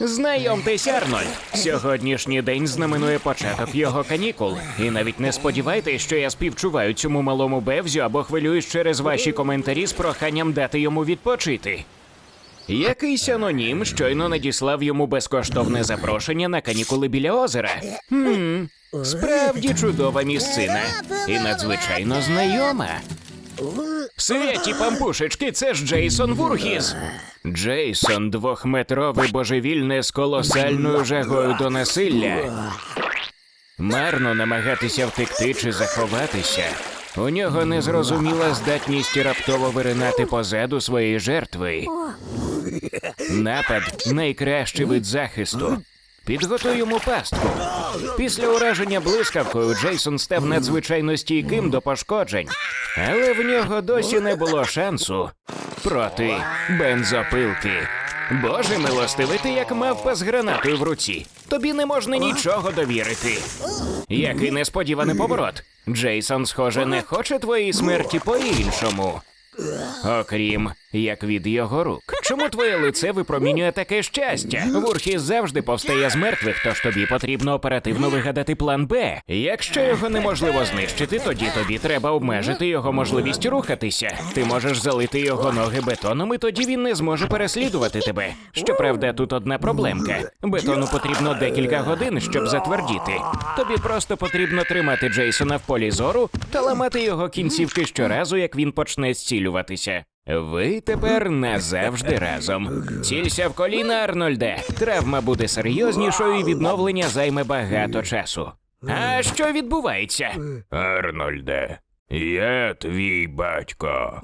Знайомтесь, Арнольд. Сьогоднішній день знаменує початок його канікул. І навіть не сподівайтесь, що я співчуваю цьому малому бевзю або хвилююсь через ваші коментарі з проханням дати йому відпочити. Якийсь анонім щойно надіслав йому безкоштовне запрошення на канікули біля озера. Хм, справді чудова місцина і надзвичайно знайома. Святі пампушечки, це ж Джейсон Вургіз. Джейсон двохметровий божевільне з колосальною жагою до насилля. Марно намагатися втекти чи заховатися. У нього незрозуміла здатність раптово виринати позаду своєї жертви. Напад найкращий вид захисту. Підготуй йому пастку. Після ураження блискавкою Джейсон став надзвичайно стійким до пошкоджень, але в нього досі не було шансу проти бензопилки. Боже милостивий, ти як мавпа з гранатою в руці. Тобі не можна нічого довірити. Який несподіваний поворот. Джейсон, схоже, не хоче твоєї смерті по-іншому. Окрім як від його рук. Чому твоє лице випромінює таке щастя? Вурхіс завжди повстає з мертвих, тож тобі потрібно оперативно вигадати план Б. Якщо його неможливо знищити, тоді тобі треба обмежити його можливість рухатися. Ти можеш залити його ноги бетоном, і тоді він не зможе переслідувати тебе. Щоправда, тут одна проблемка. Бетону потрібно декілька годин, щоб затвердіти. Тобі просто потрібно тримати Джейсона в полі зору та ламати його кінцівки щоразу, як він почне зцілюватися. Ви тепер назавжди разом. Цілься в коліна, Арнольде. Травма буде серйознішою і відновлення займе багато часу. А що відбувається? Арнольде, я твій батько.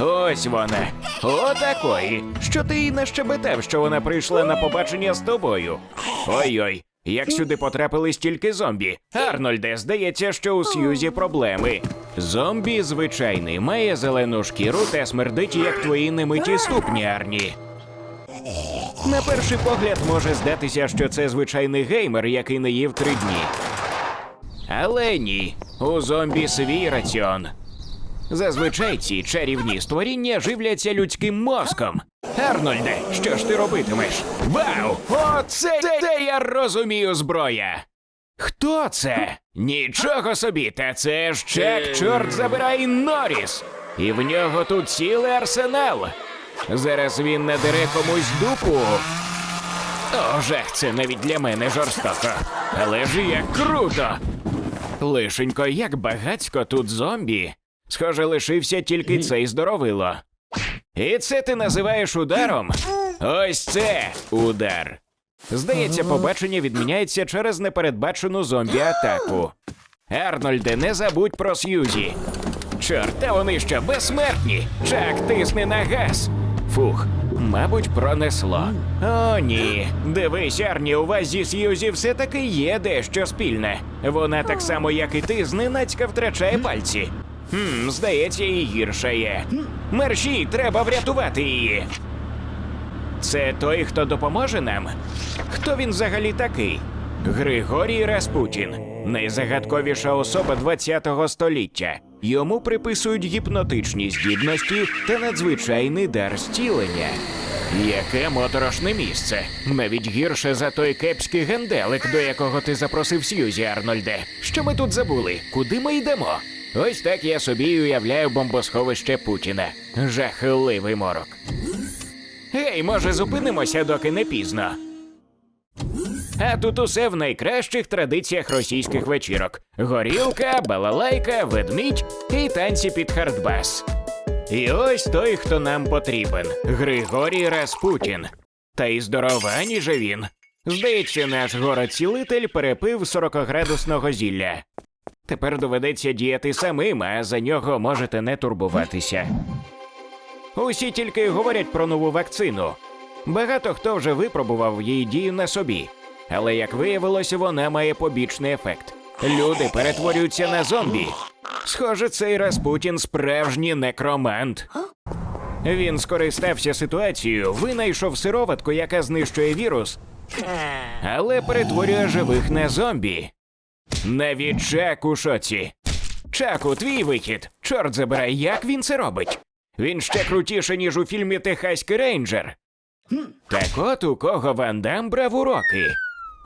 Ось вона. Отакої. Що ти їй нащебетав, що вона прийшла на побачення з тобою? Ой-ой, як сюди потрапили стільки зомбі. Арнольде, здається, що у Сьюзі проблеми. Зомбі звичайний, має зелену шкіру та смердить, як твої немиті ступні, Арні. На перший погляд може здатися, що це звичайний геймер, який не їв три дні. Але ні, у зомбі свій раціон. Зазвичай ці чарівні створіння живляться людським мозком. Арнольде, що ж ти робитимеш? Вау! Оце це я розумію зброя. Хто це? Нічого собі, та це ж Чак, чорт забирай Норріс. І в нього тут цілий арсенал. Зараз він надере комусь дупу. О, жах, це навіть для мене жорстоко. Але ж як круто! Лишенько, як багацько тут зомбі. Схоже, лишився тільки цей здоровило. І це ти називаєш ударом? Ось це удар. Здається, побачення відміняється через непередбачену зомбі-атаку. Арнольде, не забудь про Сьюзі. Чорт, та вони що, безсмертні? Чак, тисни на газ. Фух, мабуть, пронесло. О, ні. Дивись, Арні, у вас зі Сьюзі все-таки є дещо спільне. Вона так само, як і ти, зненацька втрачає пальці. Хм, здається, і гірше є. Мерші, треба врятувати її. Це той, хто допоможе нам? Хто він взагалі такий? Григорій Распутін, найзагадковіша особа ХХ століття. Йому приписують гіпнотичні здібності та надзвичайний дар зцілення. Яке моторошне місце. Навіть гірше за той кепський генделик, до якого ти запросив Сьюзі, Арнольде. Що ми тут забули? Куди ми йдемо? Ось так я собі уявляю бомбосховище Путіна. Жахливий морок. Гей, може, зупинимося, доки не пізно. А тут усе в найкращих традиціях російських вечірок: горілка, балалайка, ведмідь і танці під хардбас. І ось той, хто нам потрібен Григорій Распутін. Та й здоровані же він. Здається, наш город-цілитель перепив 40-градусного зілля. Тепер доведеться діяти самим, а за нього можете не турбуватися. Усі тільки говорять про нову вакцину. Багато хто вже випробував її дію на собі, але як виявилося, вона має побічний ефект. Люди перетворюються на зомбі. Схоже, цей Распутін справжній некромант. Він скористався ситуацією, винайшов сироватку, яка знищує вірус, але перетворює живих на зомбі. Навіть Чак у шоці. Чаку, твій вихід. Чорт забирай, як він це робить? Він ще крутіше, ніж у фільмі Техаський рейнджер. Так от у кого Ван Дам брав уроки.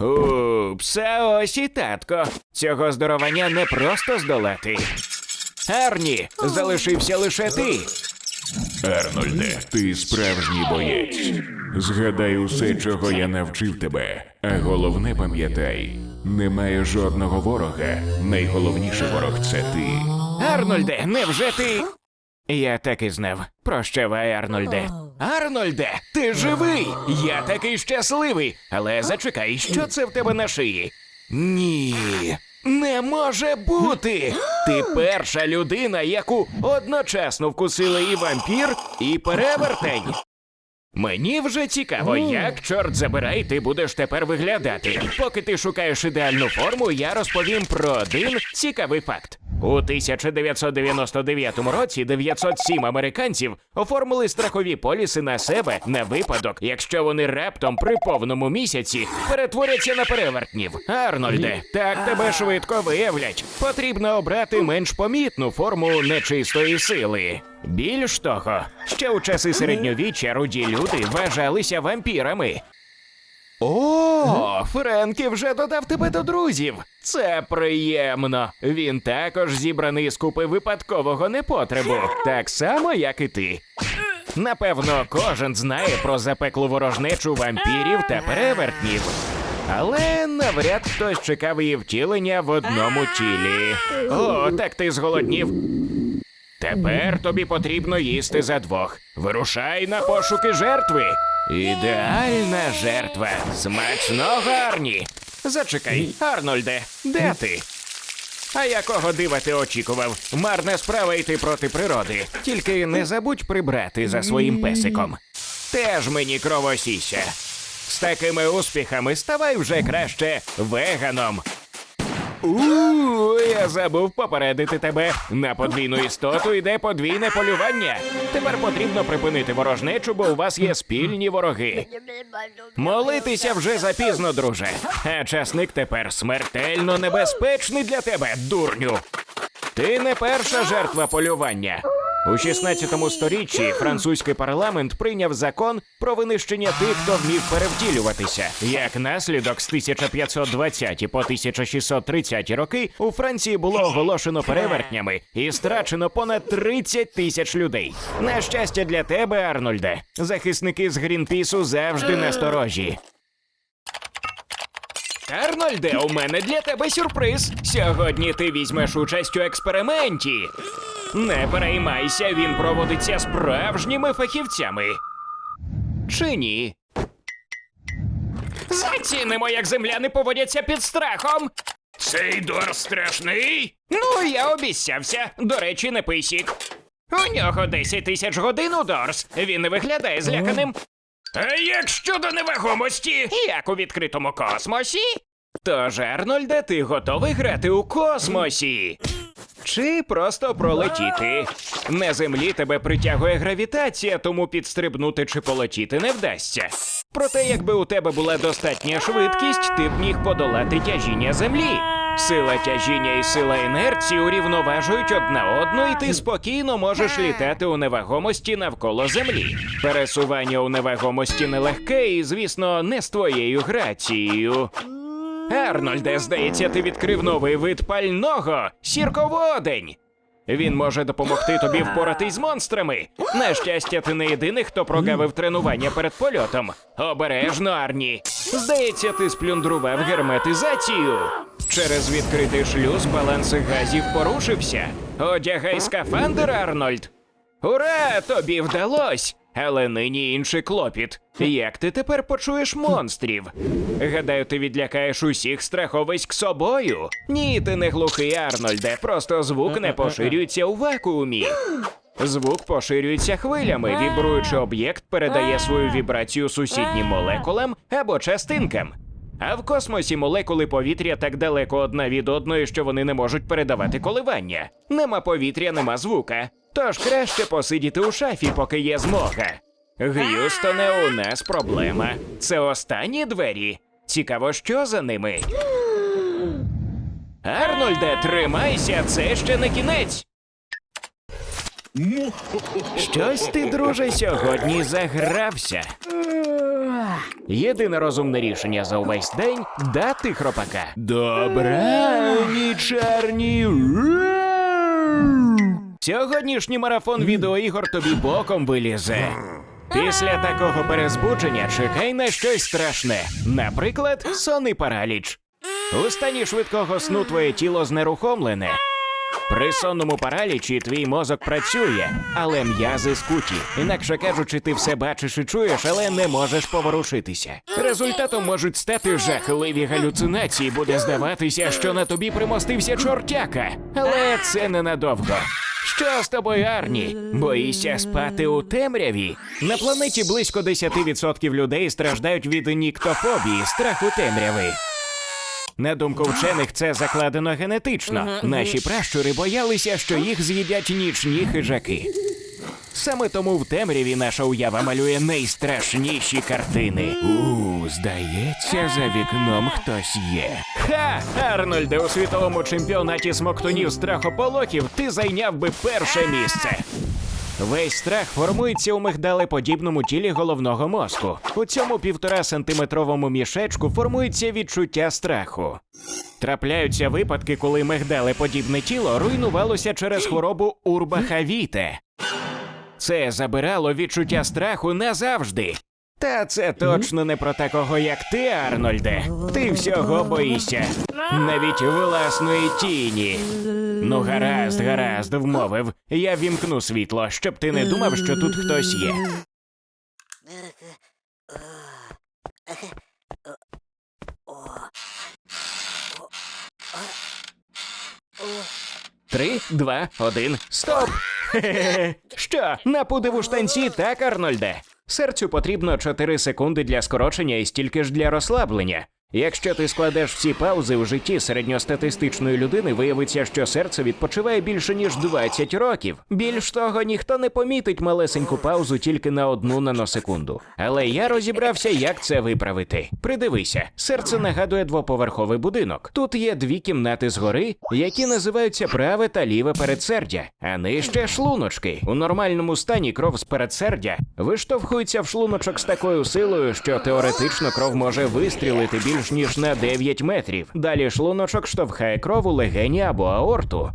Упс, а ось і татко. Цього здоровання не просто здолати. Арні, залишився лише ти. Арнольде, ти справжній боєць. Згадай усе, чого я навчив тебе. А головне пам'ятай, немає жодного ворога. Найголовніший ворог це ти. Арнольде, невже ти. Я так і знав. Прощавай, Арнольде. Арнольде, ти живий! Я такий щасливий. Але зачекай, що це в тебе на шиї? Ні. Не може бути! Ти перша людина, яку одночасно вкусили і вампір, і перевертень. Мені вже цікаво, як чорт забирай, ти будеш тепер виглядати. Поки ти шукаєш ідеальну форму, я розповім про один цікавий факт. У 1999 році 907 американців оформили страхові поліси на себе на випадок, якщо вони раптом при повному місяці перетворяться на перевертнів. Арнольде, так тебе швидко виявлять. Потрібно обрати менш помітну форму нечистої сили. Більш того, ще у часи середньовіччя руді люди вважалися вампірами. О, Френкі вже додав тебе до друзів. Це приємно. Він також зібраний з купи випадкового непотребу, так само, як і ти. Напевно, кожен знає про запеклу ворожнечу вампірів та перевертнів. Але навряд хтось чекав її втілення в одному тілі. О, так ти зголоднів. Тепер тобі потрібно їсти за двох. Вирушай на пошуки жертви. Ідеальна жертва. Смачного Арні. Зачекай, Арнольде, де ти? А якого дива ти очікував? Марна справа йти проти природи. Тільки не забудь прибрати за своїм песиком. Теж мені кровосіся. З такими успіхами ставай вже краще веганом. Я забув попередити тебе. На подвійну істоту йде подвійне полювання. Тепер потрібно припинити ворожнечу, бо у вас є спільні вороги. Молитися вже запізно, друже. А часник тепер смертельно небезпечний для тебе, дурню. Ти не перша жертва полювання. У 16 сторіччі французький парламент прийняв закон про винищення тих, хто вмів перевтілюватися. Як наслідок, з 1520 по 1630 роки у Франції було оголошено перевертнями і страчено понад 30 тисяч людей. На щастя для тебе, Арнольде, захисники з Грінпісу завжди насторожі. Арнольде, у мене для тебе сюрприз. Сьогодні ти візьмеш участь у експерименті. Не переймайся, він проводиться справжніми фахівцями. Чи ні? Зацінимо, як земляни поводяться під страхом. Цей дор страшний. Ну, я обіцявся. До речі, не писік. У нього 10 тисяч годин у Дорс. Він не виглядає зляканим. А як щодо невагомості? Як у відкритому космосі? Тож, Арнольде, ти готовий грати у космосі? Чи просто пролетіти? На землі тебе притягує гравітація, тому підстрибнути чи полетіти не вдасться. Проте, якби у тебе була достатня швидкість, ти б міг подолати тяжіння землі. Сила тяжіння і сила інерції урівноважують одна одну, і ти спокійно можеш літати у невагомості навколо землі. Пересування у невагомості нелегке і, звісно, не з твоєю грацією. Арнольде, здається, ти відкрив новий вид пального сірководень. Він може допомогти тобі впоратись з монстрами. На щастя, ти не єдиний, хто прогавив тренування перед польотом. Обережно, Арні. Здається, ти сплюндрував герметизацію. Через відкритий шлюз баланс газів порушився. Одягай скафандр, Арнольд. Ура! Тобі вдалось! Але нині інший клопіт. Як ти тепер почуєш монстрів? Гадаю, ти відлякаєш усіх страховиськ собою. Ні, ти не глухий, Арнольде, просто звук не поширюється у вакуумі. Звук поширюється хвилями, вібруючи об'єкт передає свою вібрацію сусіднім молекулам або частинкам. А в космосі молекули повітря так далеко одна від одної, що вони не можуть передавати коливання. Нема повітря, нема звука. Тож краще посидіти у шафі, поки є змога. Г'юстоне, у нас проблема. Це останні двері. Цікаво, що за ними. Арнольде, тримайся, це ще не кінець. Щось ти, друже, сьогодні загрався. Єдине розумне рішення за увесь день дати хропака. Добра ніч, Арні. Сьогоднішній марафон відеоігор тобі боком вилізе. Після такого перезбудження чекай на щось страшне. Наприклад, сонний параліч. У стані швидкого сну твоє тіло знерухомлене. При сонному паралічі твій мозок працює, але м'язи скуті. Інакше кажучи, ти все бачиш і чуєш, але не можеш поворушитися. Результатом можуть стати жахливі галюцинації. Буде здаватися, що на тобі примостився чортяка. Але це ненадовго. Що з тобою, Арні? Боїшся спати у темряві? На планеті близько 10% людей страждають від ніктофобії, страху темряви. На думку вчених, це закладено генетично. Наші пращури боялися, що їх з'їдять нічні хижаки. Саме тому в темряві наша уява малює найстрашніші картини. У, здається, за вікном хтось є. Ха! Арнольде, у світовому чемпіонаті смоктунів страхополохів ти зайняв би перше місце. Весь страх формується у мигдалеподібному тілі головного мозку. У цьому півтора сантиметровому мішечку формується відчуття страху. Трапляються випадки, коли мигдалеподібне тіло руйнувалося через хворобу урбахавіте. Це забирало відчуття страху назавжди. Та це точно не про такого, як ти, Арнольде. Ти всього боїшся, навіть власної тіні. Ну, гаразд, гаразд, вмовив. Я вімкну світло, щоб ти не думав, що тут хтось є. Три, два, один, стоп! Що, на подиву штанці, так, Арнольде? Серцю потрібно 4 секунди для скорочення і стільки ж для розслаблення. Якщо ти складеш всі паузи у житті середньостатистичної людини, виявиться, що серце відпочиває більше ніж 20 років. Більш того, ніхто не помітить малесеньку паузу тільки на одну наносекунду. Але я розібрався, як це виправити. Придивися, серце нагадує двоповерховий будинок. Тут є дві кімнати згори, які називаються праве та ліве передсердя, а нижче шлуночки. У нормальному стані кров з передсердя виштовхується в шлуночок з такою силою, що теоретично кров може вистрілити більш ніж на 9 метрів. Далі шлуночок штовхає кров у легені або аорту.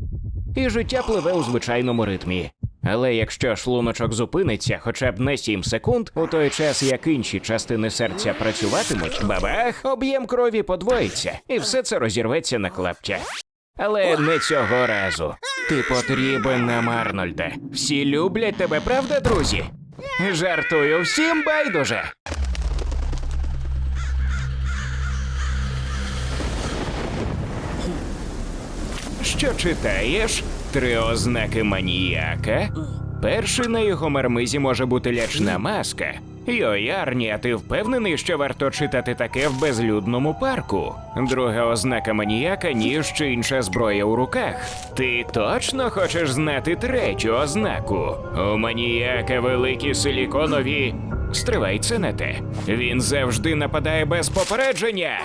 І життя пливе у звичайному ритмі. Але якщо шлуночок зупиниться хоча б на 7 секунд, у той час як інші частини серця працюватимуть, бабах, об'єм крові подвоїться, і все це розірветься на клаптя. Але не цього разу. Ти потрібен нам, Арнольде. Всі люблять тебе, правда, друзі? Жартую, всім байдуже. Що читаєш? Три ознаки маніяка. Перший на його мармизі може бути лячна маска. Йой, Арні, а ти впевнений, що варто читати таке в безлюдному парку? Друга ознака маніяка ніж чи інша зброя у руках. Ти точно хочеш знати третю ознаку? У маніяка великі силіконові. Стривай, це не те. Він завжди нападає без попередження.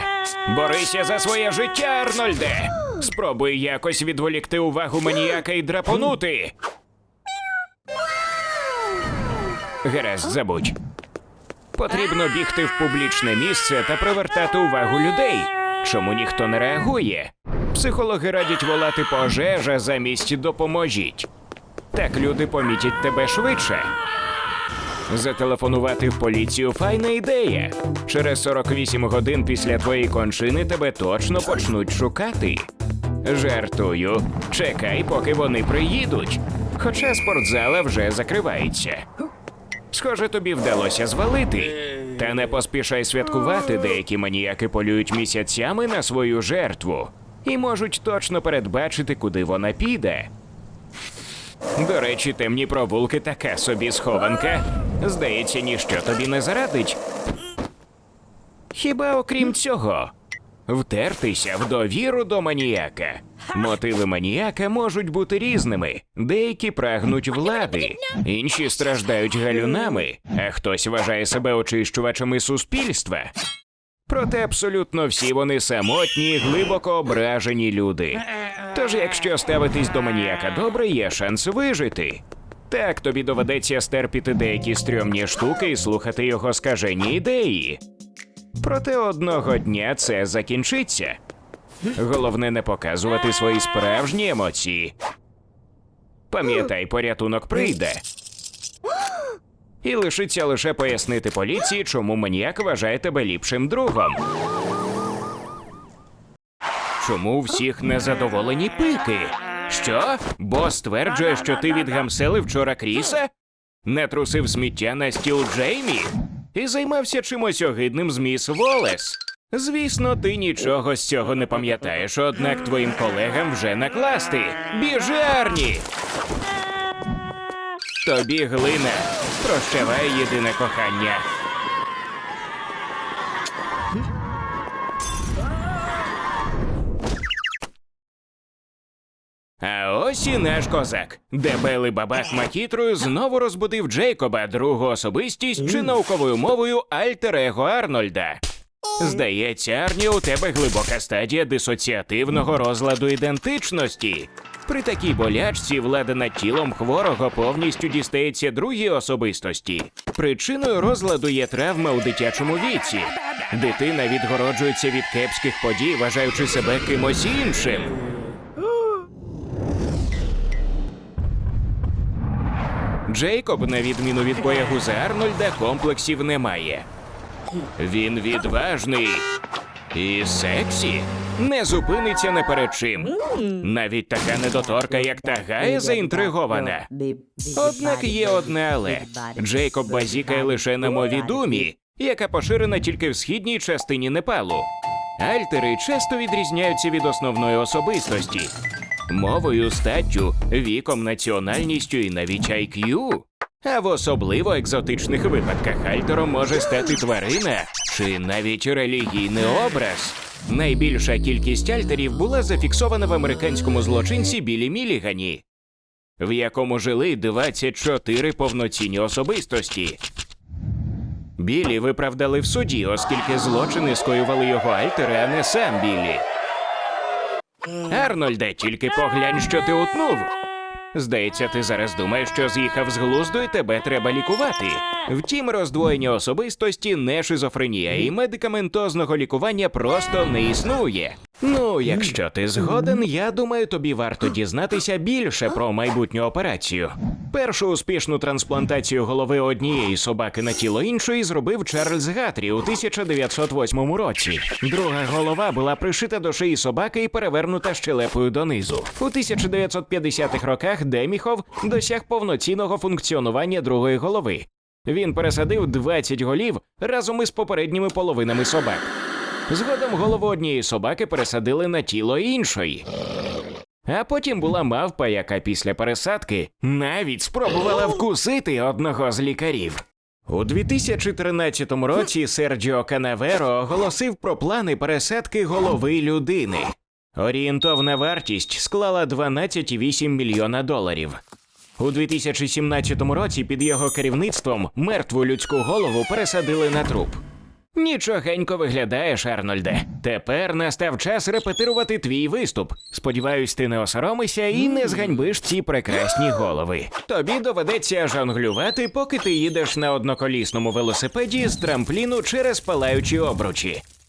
Борися за своє життя, Арнольде. Спробуй якось відволікти увагу маніяка і драпонути. Гаразд, забудь. Потрібно бігти в публічне місце та привертати увагу людей. Чому ніхто не реагує? Психологи радять волати пожежа замість допоможіть. Так люди помітять тебе швидше. Зателефонувати в поліцію файна ідея. Через 48 годин після твоєї кончини тебе точно почнуть шукати. Жартую. Чекай, поки вони приїдуть. Хоча спортзала вже закривається. Схоже, тобі вдалося звалити. Та не поспішай святкувати, деякі маніяки полюють місяцями на свою жертву і можуть точно передбачити, куди вона піде. До речі, темні провулки така собі схованка. Здається, ніщо тобі не зарадить. Хіба окрім цього, втертися в довіру до маніяка. Мотиви маніяка можуть бути різними. Деякі прагнуть влади, інші страждають галюнами, а хтось вважає себе очищувачами суспільства. Проте абсолютно всі вони самотні, глибоко ображені люди. Тож, якщо ставитись до маніяка добре, є шанс вижити. Так тобі доведеться стерпіти деякі стрьомні штуки і слухати його скажені ідеї. Проте одного дня це закінчиться. Головне не показувати свої справжні емоції. Пам'ятай, порятунок прийде. І лишиться лише пояснити поліції, чому маніяк вважає тебе ліпшим другом. Чому всіх незадоволені пики? Що? Бос стверджує, що ти відгамселив вчора Кріса? Не трусив сміття на стіл Джеймі? І займався чимось огидним з міс Волес? Звісно, ти нічого з цього не пам'ятаєш, однак твоїм колегам вже накласти. Біжи, Арні! Тобі глина. Прощавай єдине кохання. А ось і наш козак. Дебелий бабах Макітрою знову розбудив Джейкоба, другу особистість чи науковою мовою альтер-его Арнольда. Здається, Арні, у тебе глибока стадія дисоціативного розладу ідентичності. При такій болячці влада над тілом хворого повністю дістається другій особистості. Причиною розладу є травма у дитячому віці. Дитина відгороджується від кепських подій, вважаючи себе кимось іншим. Джейкоб, на відміну від боягуза Арнольда, комплексів не має. Він відважний і сексі. Не зупиниться не перед чим. Навіть така недоторка, як Тагая, заінтригована. Однак є одне але Джейкоб базікає лише на мові думі, яка поширена тільки в східній частині Непалу. Альтери часто відрізняються від основної особистості мовою, статтю, віком, національністю і навіть IQ. А в особливо екзотичних випадках альтером може стати тварина чи навіть релігійний образ. Найбільша кількість альтерів була зафіксована в американському злочинці Білі Мілігані, в якому жили 24 повноцінні особистості. Білі виправдали в суді, оскільки злочини скоювали його альтери, а не сам Білі. Арнольде, тільки поглянь, що ти утнув. Здається, ти зараз думаєш, що з'їхав з глузду і тебе треба лікувати. Втім, роздвоєння особистості не шизофренія, і медикаментозного лікування просто не існує. Ну, якщо ти згоден, я думаю, тобі варто дізнатися більше про майбутню операцію. Першу успішну трансплантацію голови однієї собаки на тіло іншої зробив Чарльз Гатрі у 1908 році. Друга голова була пришита до шиї собаки і перевернута щелепою донизу. У 1950-х роках Деміхов досяг повноцінного функціонування другої голови. Він пересадив 20 голів разом із попередніми половинами собак. Згодом голову однієї собаки пересадили на тіло іншої. А потім була мавпа, яка після пересадки навіть спробувала вкусити одного з лікарів. У 2013 році Серджіо Канаверо оголосив про плани пересадки голови людини. Орієнтовна вартість склала 12,8 мільйона доларів. У 2017 році під його керівництвом мертву людську голову пересадили на труп. Нічогенько виглядаєш, Арнольде. Тепер настав час репетирувати твій виступ. Сподіваюсь, ти не осоромишся і не зганьбиш ці прекрасні голови. Тобі доведеться жонглювати, поки ти їдеш на одноколісному велосипеді з трампліну через палаючі обручі.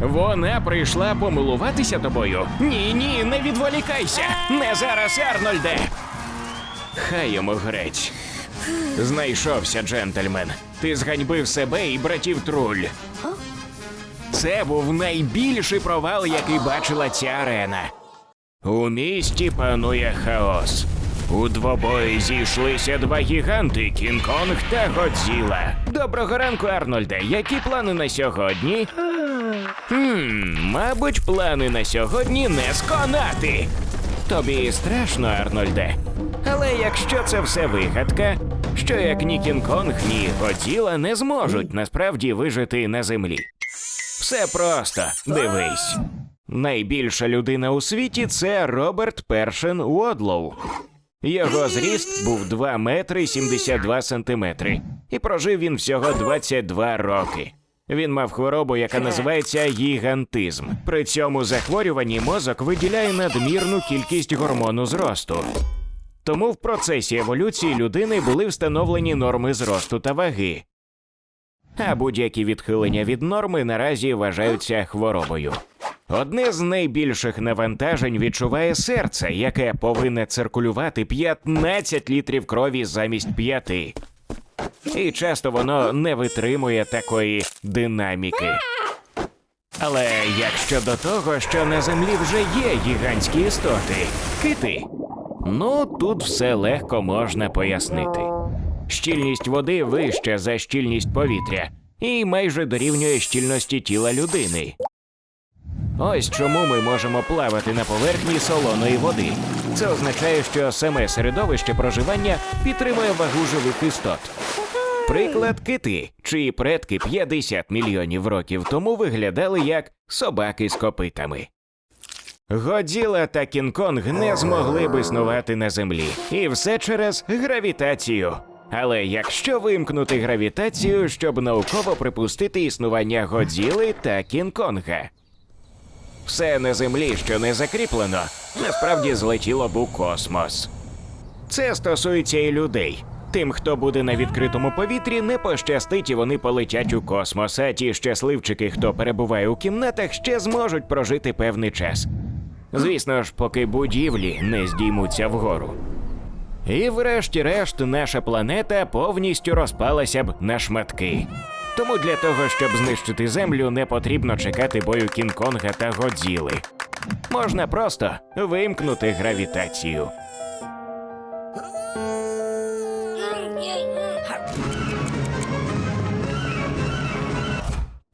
Вона прийшла помилуватися тобою. Ні, ні, не відволікайся. Не зараз, Арнольде. Хай йому грець. Знайшовся, джентльмен. Ти зганьбив себе і братів труль. Це був найбільший провал, який бачила ця арена. У місті панує хаос. У двобої зійшлися два гіганти Кінг-Конг та Годзіла. Доброго ранку, Арнольде. Які плани на сьогодні? Хм, мабуть, плани на сьогодні не сконати. Тобі страшно, Арнольде. Але якщо це все вигадка, що як ні Кінг-Конг, ні Годзіла не зможуть насправді вижити на землі. Все просто, дивись. Найбільша людина у світі це Роберт Першин Уодлоу. Його зріст був 2 метри 72 сантиметри, і прожив він всього 22 роки. Він мав хворобу, яка називається гігантизм. При цьому захворюванні мозок виділяє надмірну кількість гормону зросту. Тому в процесі еволюції людини були встановлені норми зросту та ваги. А будь-які відхилення від норми наразі вважаються хворобою. Одне з найбільших навантажень відчуває серце, яке повинне циркулювати 15 літрів крові замість 5. І часто воно не витримує такої динаміки. Але як щодо того, що на землі вже є гігантські істоти, кити. Ну, тут все легко можна пояснити. Щільність води вища за щільність повітря і майже дорівнює щільності тіла людини. Ось чому ми можемо плавати на поверхні солоної води. Це означає, що саме середовище проживання підтримує вагу живих істот. Приклад кити, чиї предки 50 мільйонів років тому виглядали як собаки з копитами. Годзіла та Кінг-Конг не змогли б існувати на землі, і все через гравітацію. Але якщо вимкнути гравітацію, щоб науково припустити існування Годзіли та Кінг-Конга. Все на землі, що не закріплено, насправді злетіло б у космос. Це стосується і людей. Тим, хто буде на відкритому повітрі, не пощастить і вони полетять у космос. А ті щасливчики, хто перебуває у кімнатах, ще зможуть прожити певний час. Звісно ж, поки будівлі не здіймуться вгору. І врешті-решт наша планета повністю розпалася б на шматки. Тому для того, щоб знищити землю, не потрібно чекати бою Кінг-Конга та Годзіли. Можна просто вимкнути гравітацію.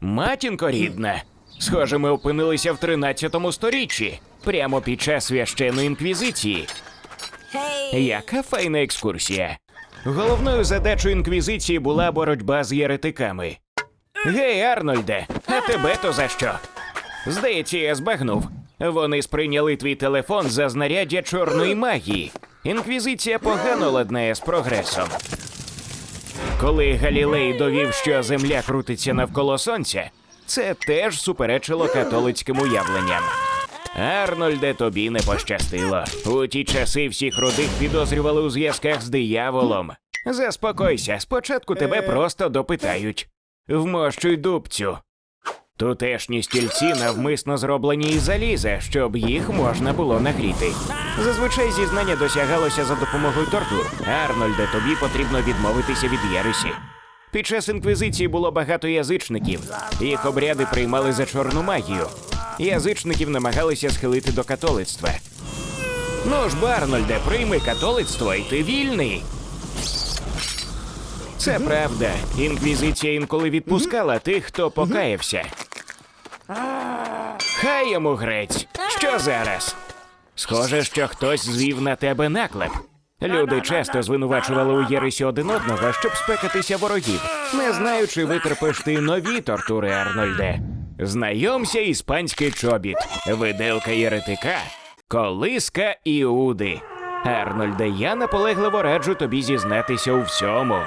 Матінко рідна. Схоже, ми опинилися в 13 сторіччі, прямо під час священної інквізиції. Яка файна екскурсія. Головною задачою інквізиції була боротьба з єретиками. Гей, Арнольде, а тебе то за що? Здається, я збагнув. Вони сприйняли твій телефон за знаряддя чорної магії. Інквізиція погано ладнає з прогресом. Коли Галілей довів, що Земля крутиться навколо сонця, це теж суперечило католицьким уявленням. Арнольде, тобі не пощастило. У ті часи всіх родих підозрювали у зв'язках з дияволом. Заспокойся, спочатку тебе просто допитають. Вмощуй дубцю. Тутешні стільці навмисно зроблені із заліза, щоб їх можна було нагріти. Зазвичай зізнання досягалося за допомогою тортур. Арнольде, тобі потрібно відмовитися від єресі. Під час інквізиції було багато язичників. Їх обряди приймали за чорну магію. Язичників намагалися схилити до католицтва. Ну ж, Барнольде, прийми католицтво, і ти вільний. Це правда. Інквізиція інколи відпускала тих, хто покаявся. Хай йому грець. Що зараз? Схоже, що хтось звів на тебе наклеп. Люди часто звинувачували у єресі один одного, щоб спекатися ворогів, не знаючи, витерпиш ти нові тортури, Арнольде. Знайомся іспанський чобіт, виделка єретика, колиска Іуди. Арнольде, я наполегливо раджу тобі зізнатися у всьому.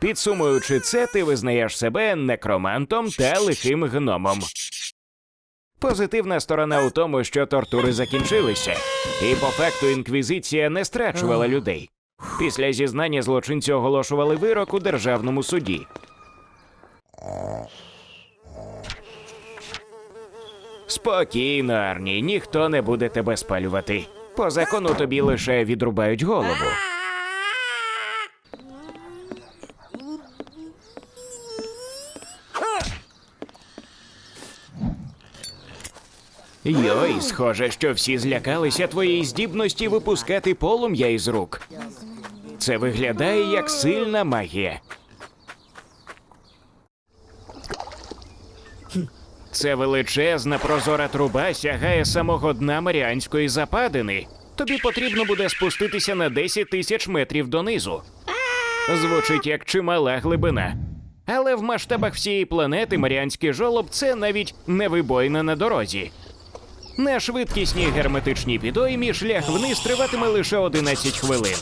Підсумуючи це, ти визнаєш себе некромантом та лихим гномом. Позитивна сторона у тому, що тортури закінчилися, і по факту інквізиція не страчувала людей. Після зізнання злочинці оголошували вирок у державному суді. Спокійно, Арні, ніхто не буде тебе спалювати. По закону тобі лише відрубають голову. Йой, схоже, що всі злякалися твоєї здібності випускати полум'я із рук. Це виглядає як сильна магія. Це величезна прозора труба сягає самого дна Маріанської западини. Тобі потрібно буде спуститися на 10 тисяч метрів донизу. Звучить як чимала глибина. Але в масштабах всієї планети Маріанський жолоб це навіть не вибоїна на дорозі. На швидкісній герметичній підоймі шлях вниз триватиме лише 11 хвилин.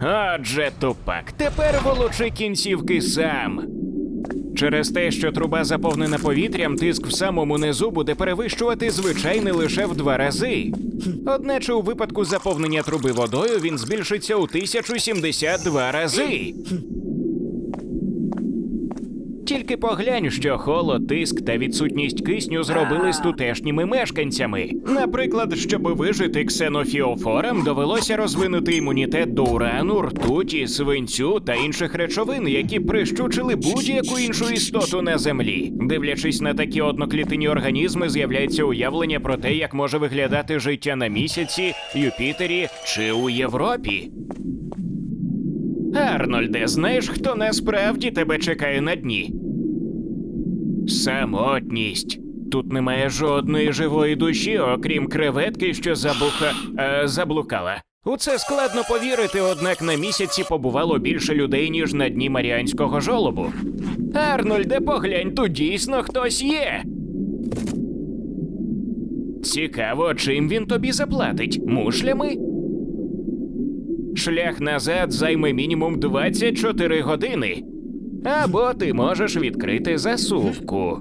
Отже, тупак, тепер волочи кінцівки сам. Через те, що труба заповнена повітрям, тиск в самому низу буде перевищувати звичайний лише в два рази. Одначе у випадку заповнення труби водою він збільшиться у 1072 рази. Тільки поглянь, що холод, тиск та відсутність кисню зробили з тутешніми мешканцями. Наприклад, щоб вижити ксенофіофорам, довелося розвинути імунітет до урану, ртуті, свинцю та інших речовин, які прищучили будь-яку іншу істоту на землі. Дивлячись на такі одноклітинні організми, з'являється уявлення про те, як може виглядати життя на місяці, Юпітері чи у Європі. Арнольде, знаєш, хто насправді тебе чекає на дні? Самотність. Тут немає жодної живої душі, окрім креветки, що забуха... Е, заблукала. У це складно повірити, однак на місяці побувало більше людей, ніж на дні Маріанського жолобу. Арнольде, поглянь, тут дійсно хтось є. Цікаво, чим він тобі заплатить? Мушлями? Шлях назад займе мінімум 24 години. Або ти можеш відкрити засувку.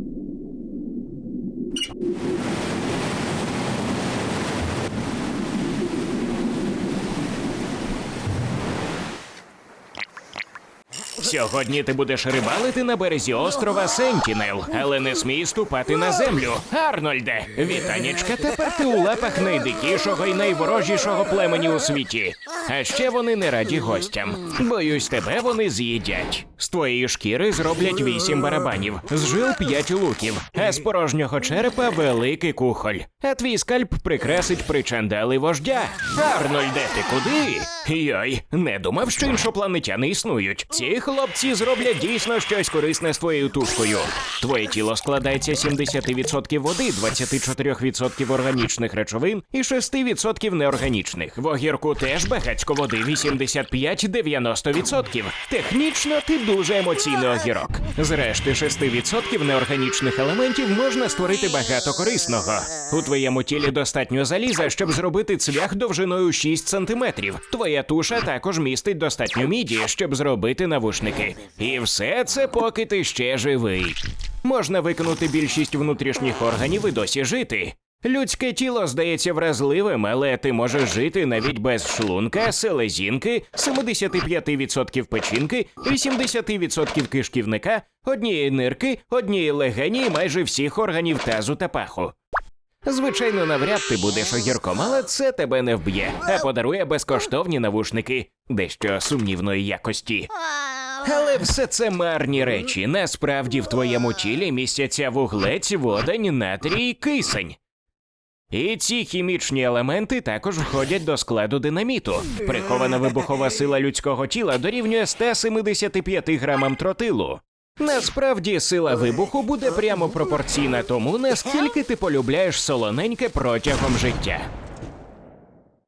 Сьогодні ти будеш рибалити на березі острова Сентінел, але не смій ступати на землю. Арнольде, вітанічка, тепер ти у лапах найдикішого і найворожішого племені у світі. А ще вони не раді гостям. Боюсь, тебе вони з'їдять. З твоєї шкіри зроблять вісім барабанів, з жил п'ять луків, а з порожнього черепа великий кухоль. А твій скальп прикрасить причандали вождя. Арнольде, ти куди? Йой, не думав, що іншопланетяни існують. Ці хлопці зроблять дійсно щось корисне з твоєю тушкою. Твоє тіло складається 70% води, 24% органічних речовин і 6% неорганічних. В огірку теж багацько води, 85-90%. Технічно ти дуже емоційний огірок. З решти 6% неорганічних елементів можна створити багато корисного. У твоєму тілі достатньо заліза, щоб зробити цвях довжиною 6 см. Твоя туша також містить достатньо міді, щоб зробити навушники. І все це поки ти ще живий. Можна виконати більшість внутрішніх органів і досі жити. Людське тіло здається вразливим, але ти можеш жити навіть без шлунка, селезінки, 75% печінки, 80% кишківника, однієї нирки, однієї легені і майже всіх органів тазу та паху. Звичайно, навряд ти будеш огірком, але це тебе не вб'є, а подарує безкоштовні навушники, дещо сумнівної якості. Але все це марні речі. Насправді в твоєму тілі містяться вуглець, водень, натрій, і кисень. І ці хімічні елементи також входять до складу динаміту. Прихована вибухова сила людського тіла дорівнює 175 грамам тротилу. Насправді сила вибуху буде прямо пропорційна тому, наскільки ти полюбляєш солоненьке протягом життя.